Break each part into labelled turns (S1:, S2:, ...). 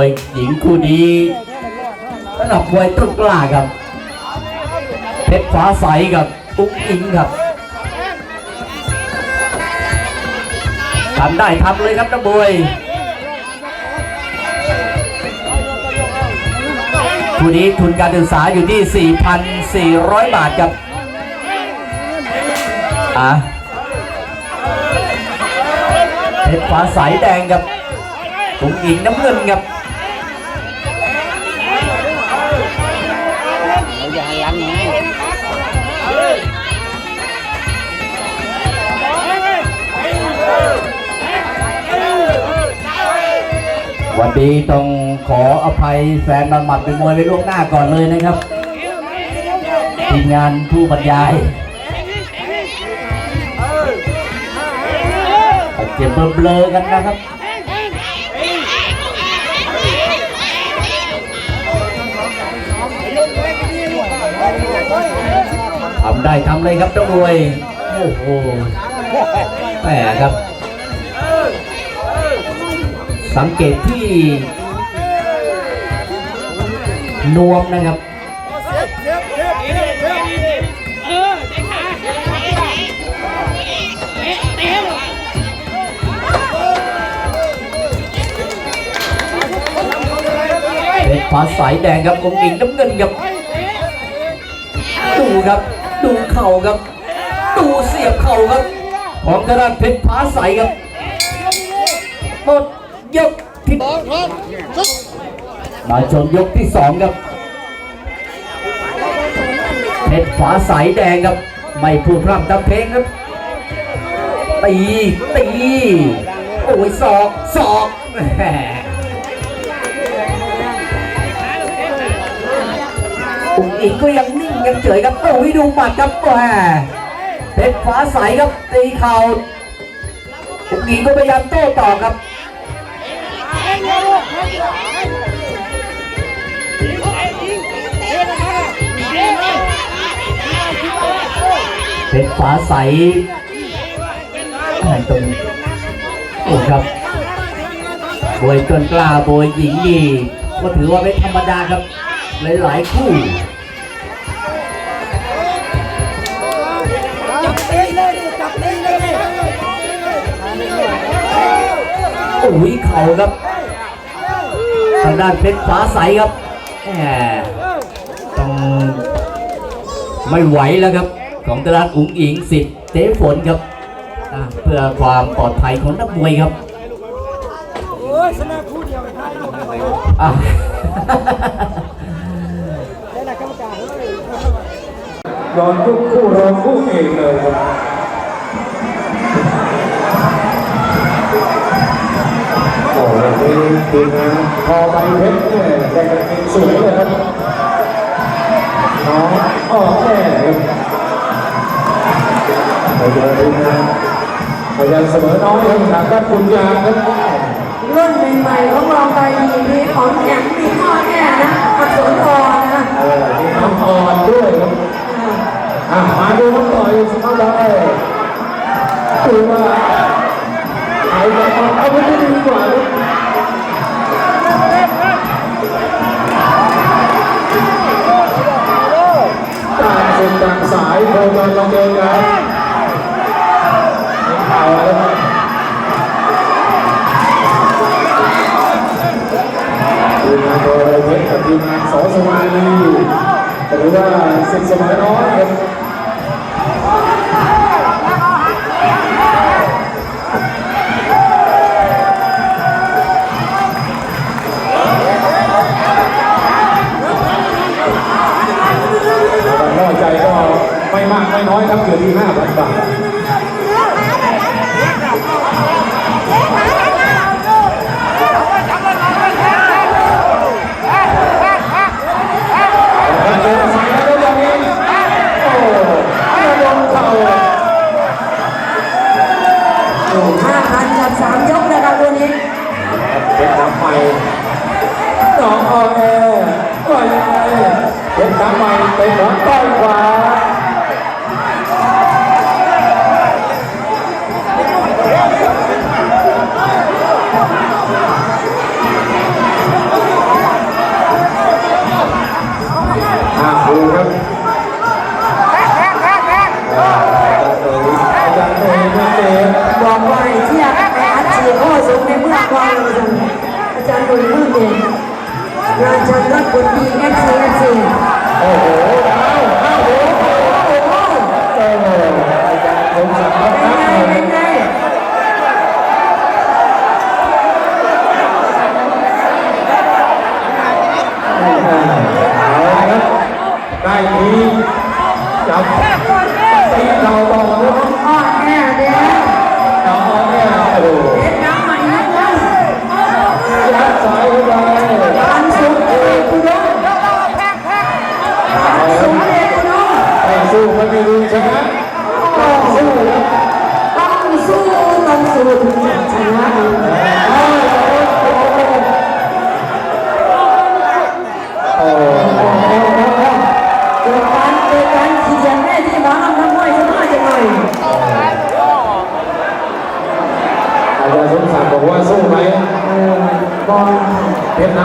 S1: มวยหญิงคู่นี้สำหรับมวยต้นกล้าครับ เพชรฟ้าใสกับปุ๊กอิงครับทำได้ทำเลยครับนักมวยคู่นี้ทุนการศึกษาอยู่ที่ 4,400 บาทครับอะเพชรฟ้าใสแดงครับปุ๊กอิงน้ำเงินครับ วันนี้ต้องขออภัยแฟนบังหมัดเป็นมวยไว้ล่วงหน้าก่อนเลยนะครับทีมงานผู้บรรยายเจ็บเบลอๆกันนะครับทำได้ทำเลยครับเจ้ามวย โอ้โหแหมครับ สังเกตที่นวมนะครับเป็นฟ้าสายแดงครับองค์อิงน้ำเงินครับดูครับ ดูเข่าครับ ดูเสียบเข่าครับ ของกระดานเพชรฟ้าใสครับหมด ยกที่มาชมยกที่สองครับเพชรฟ้าใสแดงครับ ไม่พูดพร่ำทำเพลงครับตีตีโอ้ยศอกศอกอุ้งอิงก็ยังนิ่งยังเฉยครับโอ้ยดูหมัดครับแหมเพชรฟ้าใสครับตีเข่าอุ้งอิงก็พยายามโต้ตอบครับ เพชรฟ้าใสไอ้ตรงโอ้ครับบวยต้นกล้าบวยหญิงดีก็ถือว่าไม่ธรรมดาครับ หลายๆคู่
S2: จับตีเลยจับตีเลย
S1: โอ้ยเข่าครับ ทางด้านเพชรฟ้าใสครับแหมต้องไม่ไหวแล้วครับ ของตลาดอุ๋งอิงสิทธิ์เต้ฝนครับอะเพื่อความปลอดภัยของนักมวยครับ
S2: โอ้ยชนะคู่เดียวไอ้ท่าน
S1: อะ
S2: ได้ละกรรมการเฮ้ย
S3: ย้อนทุกคู่รองคู่เอกเลยครับ โอ้โหนี่ทีมงานพอใบเพชรเนี่ยแต่งกันเองสวยเลยครับน้องอ้อแม่ครับไปเจอทีมงานพยายามเสมอน้องครับทางด้านคุณยาครับ
S4: รุ่นใหม่ๆของเราไปมีของแข็งมีข้อแน่นะอักษรอนะ
S3: เออมีน้ำอ่อนด้วยครับอะมาดูน้องต่อยสุภาพได้ดูว่า เอาไปเอาไปได้ดีกว่าต่างคนต่างสายโคกันลงเจอกันเอาแล้วทีมงานโดยเพชรกับทีมงานสอสมาลีหรือว่าสิทธิ์สมอน้อยครับ น้อยครับเหลือ
S4: ที่5,000บาท คนดีเอฟซีเอฟซี
S3: โอ้โห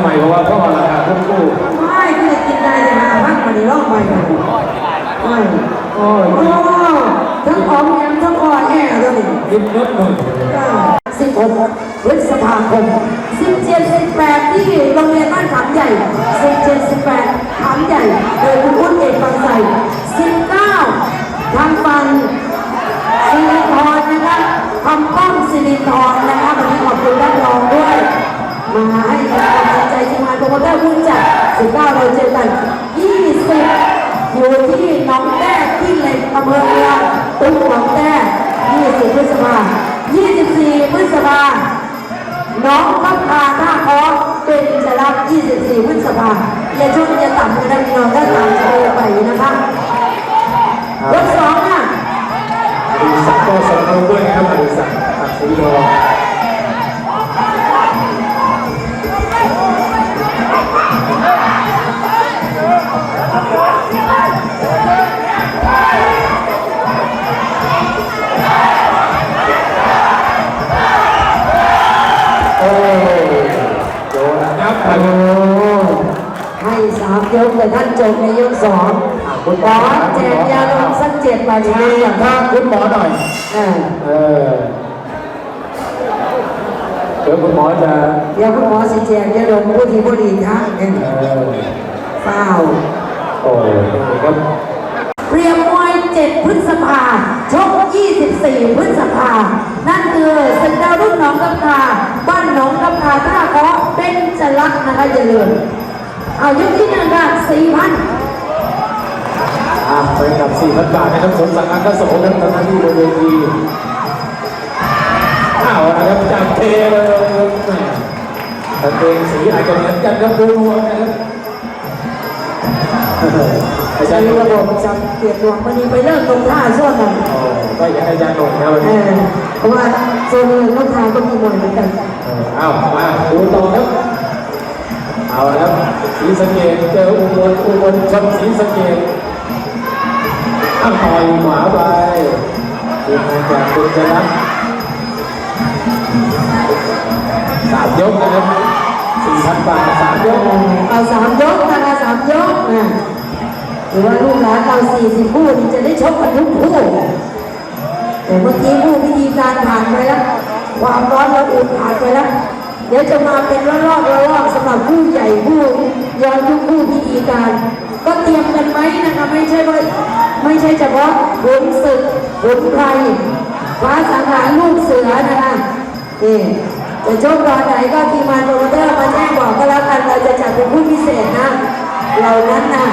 S3: เพรน้ำใหม่บอกว่าพ่อราคาคุ้มคู่
S4: ไม่คือจะกินได้แต่หาพักมาในรอบใหม่กันไม่
S3: โอ้ย
S4: โอ้ทั้งออมแอมทั้งอ่อนแอเลย
S3: ยิ้มนิดหนึ่ง
S4: สิบหกพฤษภาคมสิบเจ็ดสิบแปดที่โรงเรียนบ้านขามใหญ่สิบเจ็ดสิบแปดขามใหญ่โดยคุณพุทธเอกบางไทรสิบเก้าทางฟันสิริธรนะคะคำป้อมสิริธรนะคะวันนี้ขอบคุณท่านรองด้วย มาให้กำลังใจทีมงานโปรโมเตอร์ผู้จัด19เราเจอกัน20 อยู่ที่หนองแต้ที่เหล็กอำเภอเมืองตุ้งหนองแต้20พฤษภา24พฤษภาน้องพักพาท่าคอเป็นจะรับ 24พฤษภาอย่าช่วงอย่าต่ำเลยนะพี่น้องถ้าต่ำจะเลยไปนะคะรถสองอะ
S3: อดิศักดิ์ก็สมบูรณ์ด้วยนะครับอดิศักดิ์อักษรีทอ
S4: จบในยกสองขอแจกยาลมสักเจ็ดใบ
S3: ที
S4: ช้า
S3: นี้
S4: ก่อน
S3: ถ้าคุณหมอหน่อย
S4: เออ
S3: เออเดี๋ยวคุณหมอจะ
S4: เดี๋ยวคุณหมอสิแจกยาลมผู้ที่ผู้ดีทั้งเอง
S3: เออ
S4: เฝ้า
S3: โอ้ครับ
S4: เรียมมวย7พฤษภาชก 24 พฤษภา นั่นคือศึกดาวรุ่งหนองกำคาบ้านหนองกำคาท่าเคาะเป็นจลักษณ์นะคะอย่าลืม เอายกที่หนึ่งค่ะ4,000
S3: อะไปกับสี่พันบาทนะครับสมศักดิ์อักษรครับทำหน้าที่บนเวทีอ้าวนะครับจับเทเลยแหม่กางเกงสีอาจจะเหมือนกันครับดูรวมนะครับอาจาร
S4: ใช้
S3: ย์
S4: ระบบจับเปรียบรวมวันนี้ไปเลิกตรงท่าช่วงกัน
S3: โอ้ก็อยากให้อาจารย์หนุ่มนะวัน
S4: เอ
S3: นี้
S4: อเพราะว่าโซนอื่นลูกค้าก็มีหมดเหมือนกัน
S3: เออเอามาดูต่อครับ เอาละครับสีสะเกดเจออุบลอุบลชนสีสะเกดอ้าต่อยหมาไปทีมงานจากคุณชนะสามยกนะครับสี่พันบาทสามยก
S4: เอาสามยกนะคะสามยกนะหรือว่าลูกหลานเราสี่สิบคู่นี่จะได้ชกกันทุกคู่แต่เมื่อกี้ผู้พิธีการผ่านไปแล้วความร้อนระอุผ่านไปแล้ว ดี๋ยวจะมาเป็นระลอกระลอกสำหรับผู้ใหญ่ผู้ย้อนยุคผู้พิธีการ ก็เตรียมกันไว้นะคะไม่ใช่ว่าไม่ใช่เฉพาะผลศึกผลไทยฟ้าสังหารลูกเสือนะคะนี่จะโชคตอนไหนก็ทีมงานโปรโมเตอร์มาแจ้งบอกก็แล้วกันเราจะจัดเป็นผู้พิเศษนะเหล่านั้นนะ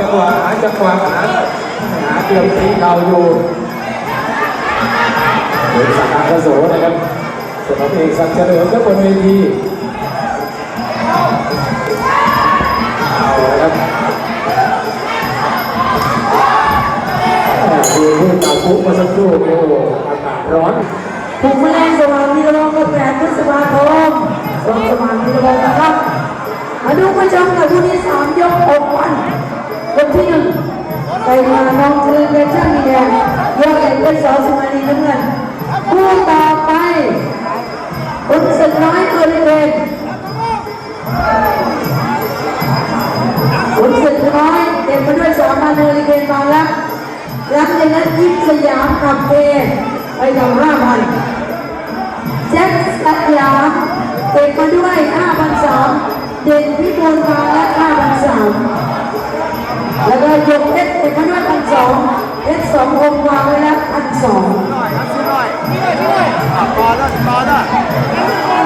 S3: จังหวะหาจังหวะหาหาเตรียมตีเข่าอยู่เดินสักการกระโสนะครับส่วนของเอกสักเฉลิมก็บนเวทีเอาละครับดูผู้ต่อปุ๊บมาสักครู่โอ้โหอากาศร้อน
S4: ถูกแมลงสว่างมีระวงก็แปดพฤษภาคมสว่างสว่างมีระวงนะครับมาดูผู้ชมกับผู้ที่สามยกหกวัน คนที่หนึ่งไปมาน้องเทเลเวชั่นมีแดงยกเอกเป็นสอสุมาลีน้ำเงินคู่ต่อไปคุณศึกน้อยเอริเวนคุณศึกน้อยเต็มไปด้วยสองพันเอริเวนมาแล้วหลังจากนั้นยิปสยามกับเอไปกับห้าพันแจ็คสยามเต็มมาด้วย5,003เด่นพิบูลมาและ แล้วก็ยกเพชรเต็มมาด้วย1,002เพชรสององค์วางไว้แล้ว1,002
S2: หน่อยครับซื้อหน่อยนี่เลยนี่เลยต่อได้ต่อได้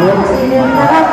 S4: รวมทีหนึ่งนะ
S3: ครับ